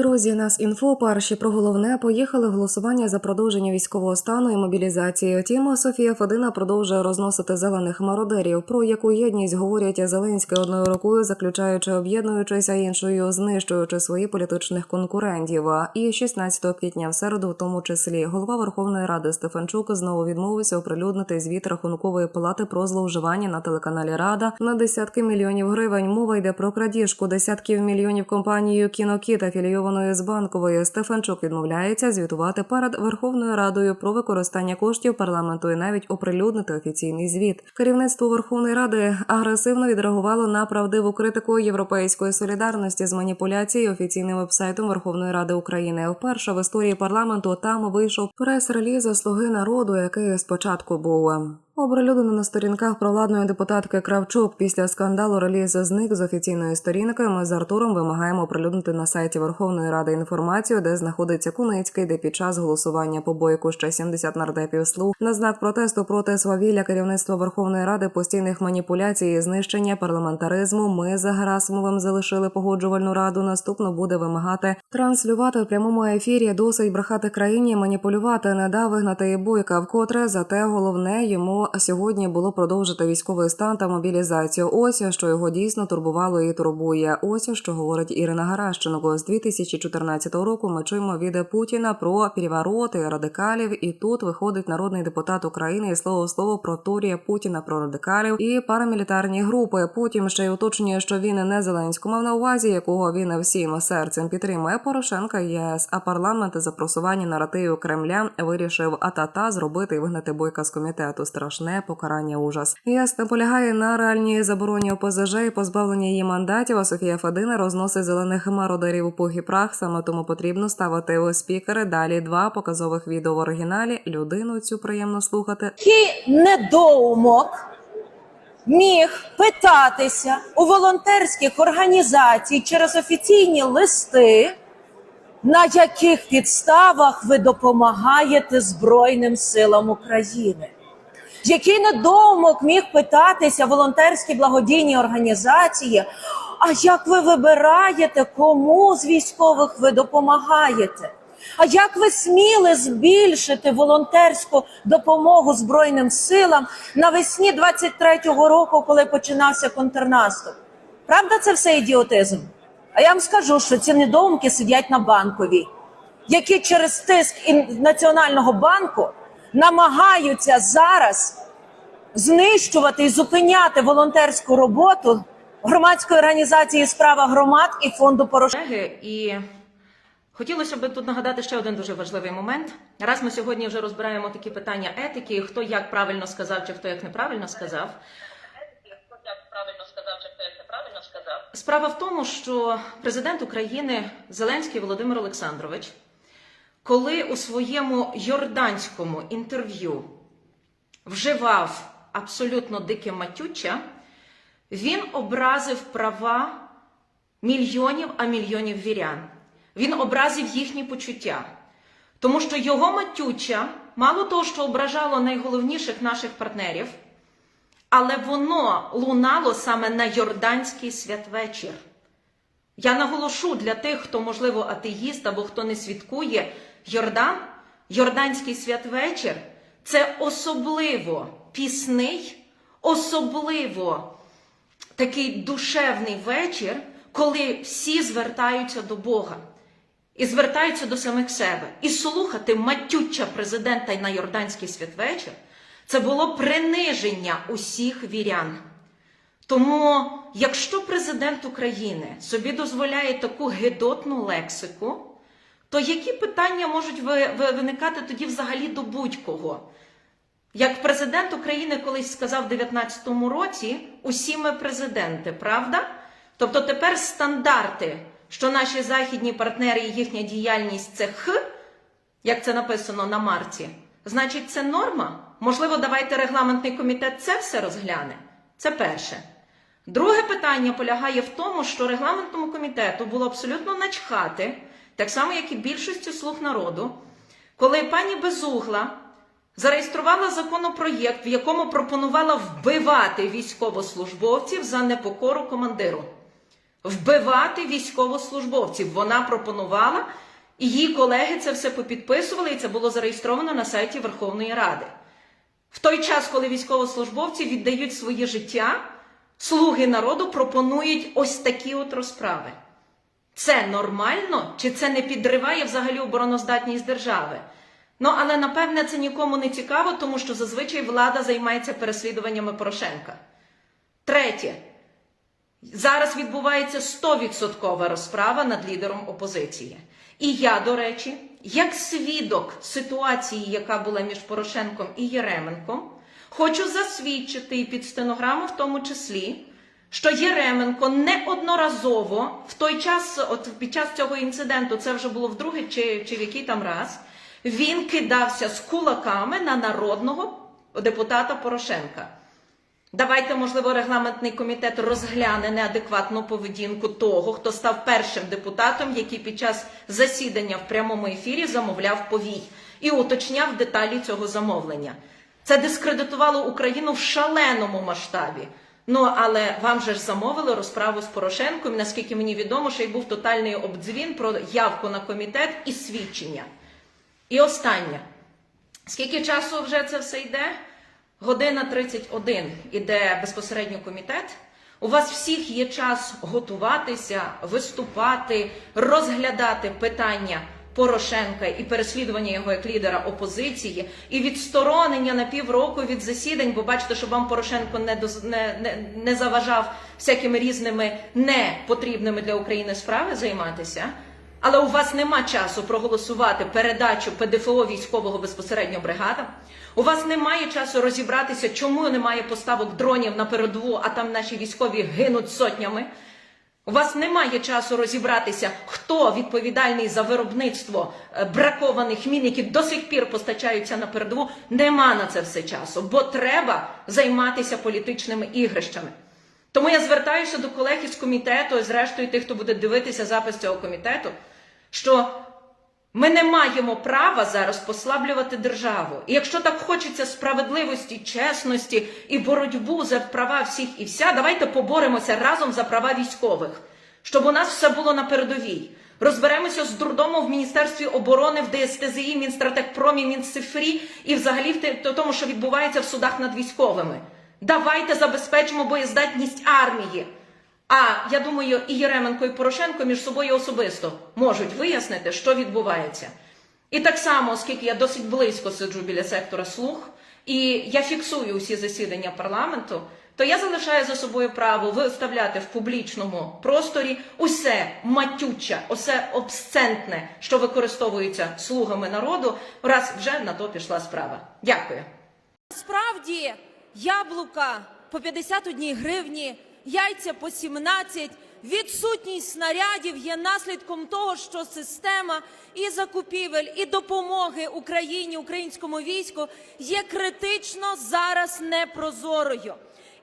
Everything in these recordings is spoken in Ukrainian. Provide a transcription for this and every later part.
Друзі, нас інфо перші про головне поїхали голосування за продовження військового стану і мобілізації. Втім, Софія Федина продовжує розносити зелених мародерів, про яку єдність говорять Зеленський одною рукою, заключаючи, об'єднуючись, а іншою знищуючи своїх політичних конкурентів. І 16 квітня в середу, в тому числі, голова Верховної Ради Стефанчук знову відмовився оприлюднити звіт рахункової палати про зловживання на телеканалі Рада на десятки мільйонів гривень. Мова йде про крадіжку десятків мільйонів компанією Кінокіт, афілійованої з банкової. Стефанчук відмовляється звітувати перед Верховною Радою про використання коштів парламенту і навіть оприлюднити офіційний звіт. Керівництво Верховної Ради агресивно відреагувало на правдиву критику європейської солідарності з маніпуляції офіційним вебсайтом Верховної Ради України. Вперше в історії парламенту там вийшов прес-реліз «Слуги народу, який спочатку був. Оприлюднено на сторінках провладної депутатки Кравчук після скандалу реліз зник з офіційної сторінки. Ми з Артуром вимагаємо оприлюднити на сайті Верховної Ради інформацію, де знаходиться Куницький, де під час голосування по бойку ще 70 нардепів слуг на знак протесту проти свавілля керівництва Верховної Ради постійних маніпуляцій і знищення парламентаризму. Ми за Герасимовим залишили погоджувальну раду. Наступно буде вимагати транслювати в прямому ефірі. Досить брехати країні, маніпулювати, не дав вигнати і бойка. Вкотре зате головне йому сьогодні було продовжити військовий стан та мобілізацію. Ось що його дійсно турбувало і турбує. Ось що говорить Ірина Гаращенко. З 2014 року ми чуємо від Путіна про перевороти радикалів. І тут виходить народний депутат України і слово в слово про Торія Путіна про радикалів і парамілітарні групи. Потім ще й уточнює, що він не Зеленську мав на увазі, якого він всім серцем підтримує Порошенка. ЄС. А парламент за просування наративів Кремля вирішив атата зробити і вигнати бойка з комітету. Страшне покарання ужас. ЄС наполягає на реальній забороні ОПЗЖ і позбавленні її мандатів. А Софія Федина розносить зелених мародерів у пух і прах. Саме тому потрібно ставити у спікери. Далі два показових відео в оригіналі. Людину цю приємно слухати. який недоумок міг питатися у волонтерських організацій через офіційні листи, на яких підставах ви допомагаєте Збройним силам України. Який недоумок міг питатися волонтерські благодійні організації, а як ви вибираєте, кому з військових ви допомагаєте? А як ви сміли збільшити волонтерську допомогу Збройним силам навесні 23-го року, коли починався контрнаступ? Правда, це все ідіотизм? А я вам скажу, що ці недоумки сидять на банковій, які через тиск і Національного банку намагаються зараз знищувати і зупиняти волонтерську роботу громадської організації Справа громад і фонду Порошенка. і хотілося б тут нагадати ще один дуже важливий момент. Раз ми сьогодні вже розбираємо такі питання етики, хто як правильно сказав, чи хто як неправильно сказав. Справа в тому, що президент України Зеленський Володимир Олександрович, коли у своєму йорданському інтерв'ю вживав абсолютно дике матюча, він образив права мільйонів, а мільйонів вірян. Він образив їхні почуття. Тому що його матюча, мало того, що ображало найголовніших наших партнерів, але воно лунало саме на Йорданський святвечір. Я наголошу для тих, хто, можливо, атеїст або хто не святкує Йордан, Йорданський святвечір це особливо пісний, особливо такий душевний вечір, коли всі звертаються до Бога і звертаються до самих себе. І слухати матюча президента на Йорданський святвечір це було приниження усіх вірян. Тому, якщо президент України собі дозволяє таку гидотну лексику, то які питання можуть ви- ви- виникати тоді взагалі до будь-кого? Як президент України колись сказав в 19-му році, усі ми президенти, правда? Тобто тепер стандарти, що наші західні партнери і їхня діяльність це х, як це написано на марці, значить це норма. Можливо, давайте регламентний комітет це все розгляне. Це перше. Друге питання полягає в тому, що регламентному комітету було абсолютно начхати, так само, як і більшості слуг народу, коли пані Безугла зареєструвала законопроєкт, в якому пропонувала вбивати військовослужбовців за непокору командиру. вбивати військовослужбовців. Вона пропонувала, і її колеги це все попідписували, і це було зареєстровано на сайті Верховної Ради. В той час, коли військовослужбовці віддають своє життя, слуги народу пропонують ось такі от розправи. Це нормально чи це не підриває взагалі обороноздатність держави? Ну, але напевне це нікому не цікаво, тому що зазвичай влада займається переслідуваннями Порошенка. Третє. Зараз відбувається 100% розправа над лідером опозиції. І я, до речі, як свідок ситуації, яка була між Порошенком і Єременком, хочу засвідчити і під стенограму в тому числі, що Єременко неодноразово в той час, от під час цього інциденту, це вже було вдруге чи, чи в який там раз, він кидався з кулаками на народного депутата Порошенка. Давайте, можливо, регламентний комітет розгляне неадекватну поведінку того, хто став першим депутатом, який під час засідання в прямому ефірі замовляв повій і уточняв деталі цього замовлення. Це дискредитувало Україну в шаленому масштабі. Ну але вам же ж замовили розправу з Порошенком. Наскільки мені відомо, що й був тотальний обдзвін про явку на комітет і свідчення. І останнє. Скільки часу вже це все йде? Година 31 іде безпосередньо комітет. У вас всіх є час готуватися, виступати, розглядати питання Порошенка і переслідування його як лідера опозиції, і відсторонення на півроку від засідань, бо бачите, що вам Порошенко не, доз- не, не, не заважав всякими різними непотрібними для України справи займатися. Але у вас нема часу проголосувати передачу ПДФО військового безпосередньо бригадам. У вас немає часу розібратися, чому немає поставок дронів на передову, а там наші військові гинуть сотнями. У вас немає часу розібратися, хто відповідальний за виробництво е, бракованих мін, які до сих пір постачаються на передову. Нема на це все часу, бо треба займатися політичними ігрищами. Тому я звертаюся до колег із комітету, і зрештою тих, хто буде дивитися запис цього комітету, що ми не маємо права зараз послаблювати державу. І якщо так хочеться справедливості, чесності і боротьбу за права всіх і вся, давайте поборемося разом за права військових, щоб у нас все було на передовій. Розберемося з дурдомом в Міністерстві оборони, в ДСТЗІ, Мінстратекпромі, Мінцифрі і взагалі в тому, що відбувається в судах над військовими. Давайте забезпечимо боєздатність армії. А я думаю, і Єременко, і Порошенко між собою особисто можуть вияснити, що відбувається. І так само, оскільки я досить близько сиджу біля сектора слух, і я фіксую усі засідання парламенту, то я залишаю за собою право виставляти в публічному просторі усе матюче, усе обсцентне, що використовується слугами народу, раз вже на то пішла справа. Дякую. Справді, яблука по 51 гривні, яйця по 17. Відсутність снарядів є наслідком того, що система і закупівель, і допомоги Україні, українському війську є критично зараз непрозорою.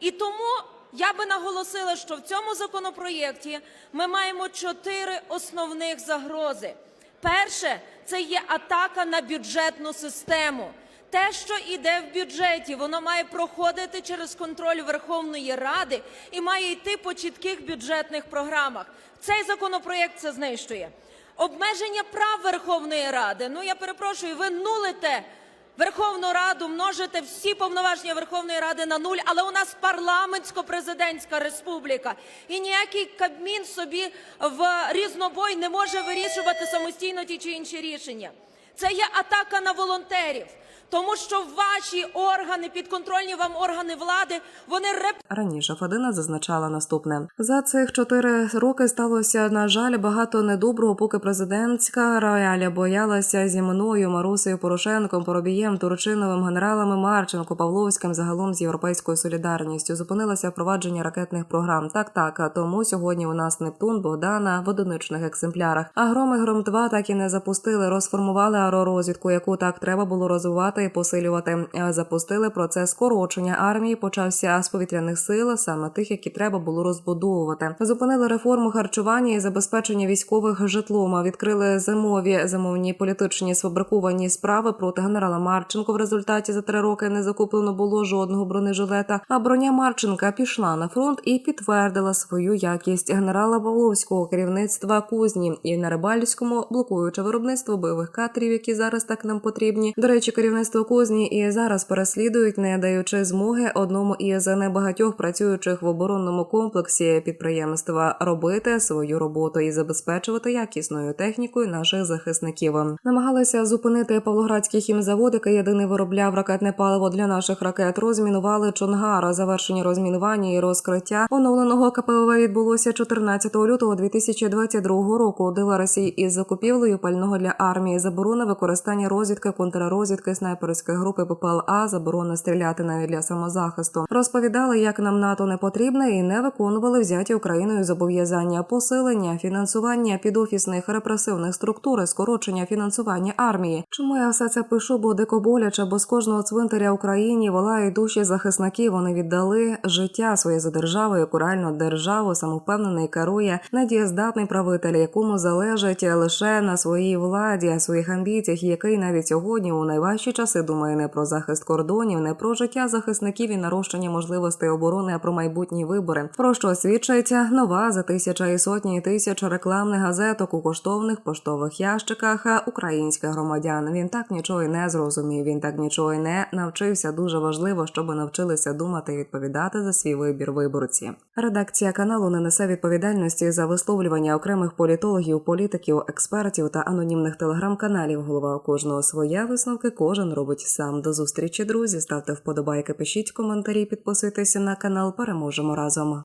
І тому я би наголосила, що в цьому законопроєкті ми маємо чотири основних загрози. Перше це є атака на бюджетну систему. Те, що йде в бюджеті, воно має проходити через контроль Верховної Ради і має йти по чітких бюджетних програмах. Цей законопроєкт це знищує. Обмеження прав Верховної Ради. Ну я перепрошую, ви нулите Верховну Раду, множите всі повноваження Верховної Ради на нуль, але у нас парламентсько-президентська республіка. І ніякий Кабмін собі в різнобой не може вирішувати самостійно ті чи інші рішення. Це є атака на волонтерів, тому що ваші органи, підконтрольні вам органи влади, вони реп Раніше Федина зазначала наступне: за цих чотири роки сталося на жаль багато недоброго, поки президентська рояля боялася зі мною, Марусею Порошенком, Поробієм, Турчиновим, генералами Марченко, Павловським, загалом з європейською солідарністю. Зупинилося впровадження ракетних програм. Так, так. Тому сьогодні у нас Нептун, Богдана в одиничних екземплярах. А гром і гром 2 так і не запустили. Розформували аеророзвідку, яку так треба було розвивати розвивати і посилювати. Е, Запустили процес скорочення армії. Почався з повітряних сил, саме тих, які треба було розбудовувати. Зупинили реформу харчування і забезпечення військових житлом. Відкрили зимові замовні політичні сфабриковані справи проти генерала Марченко. В результаті за три роки не закуплено було жодного бронежилета. А броня Марченка пішла на фронт і підтвердила свою якість генерала Павловського керівництва кузні і на Рибальському, блокуючи виробництво бойових катерів, які зараз так нам потрібні. До речі, керівництво кузні і зараз переслідують, не даючи змоги одному із небагатьох працюючих в оборонному комплексі підприємства робити свою роботу і забезпечувати якісною технікою наших захисників. Намагалися зупинити Павлоградський хімзавод, який єдиний виробляв ракетне паливо для наших ракет. Розмінували Чонгар. Завершення розмінування і розкриття оновленого КПВ відбулося 14 лютого 2022 року. Диверсій із закупівлею пального для армії, заборона використання розвідки, контррозвідки, снайперської групи ППЛА, заборона стріляти навіть для самозахисту. Розповідали, як нам НАТО не потрібне, і не виконували взяті Україною зобов'язання посилення, фінансування підофісних репресивних структур, скорочення фінансування армії. Чому я все це пишу? Бо дико боляче, бо з кожного цвинтаря Україні волають душі захисників. Вони віддали життя своє за державу, яку реально державу самовпевнений керує недієздатний правитель, якому залежить лише на своїй владі, своїх амбіціях, який навіть сьогодні у найважчі часи думає не про захист кордонів, не про життя захисників і нарощення можливостей оборони, а про майбутні вибори. Про що свідчить нова за тисяча і сотні тисяч рекламних газеток у коштовних поштових ящиках українських громадян. Він так нічого й не зрозумів. Він так нічого й не навчився. Дуже важливо, щоб навчилися думати і відповідати за свій вибір виборці. Редакція каналу не несе відповідальності за висловлювання окремих політологів, політиків, експертів та анонімних телеграм-каналів. Голова кожного своя висновки кожен робить сам. До зустрічі, друзі. Ставте вподобайки, пишіть коментарі, підписуйтеся на канал. Переможемо разом.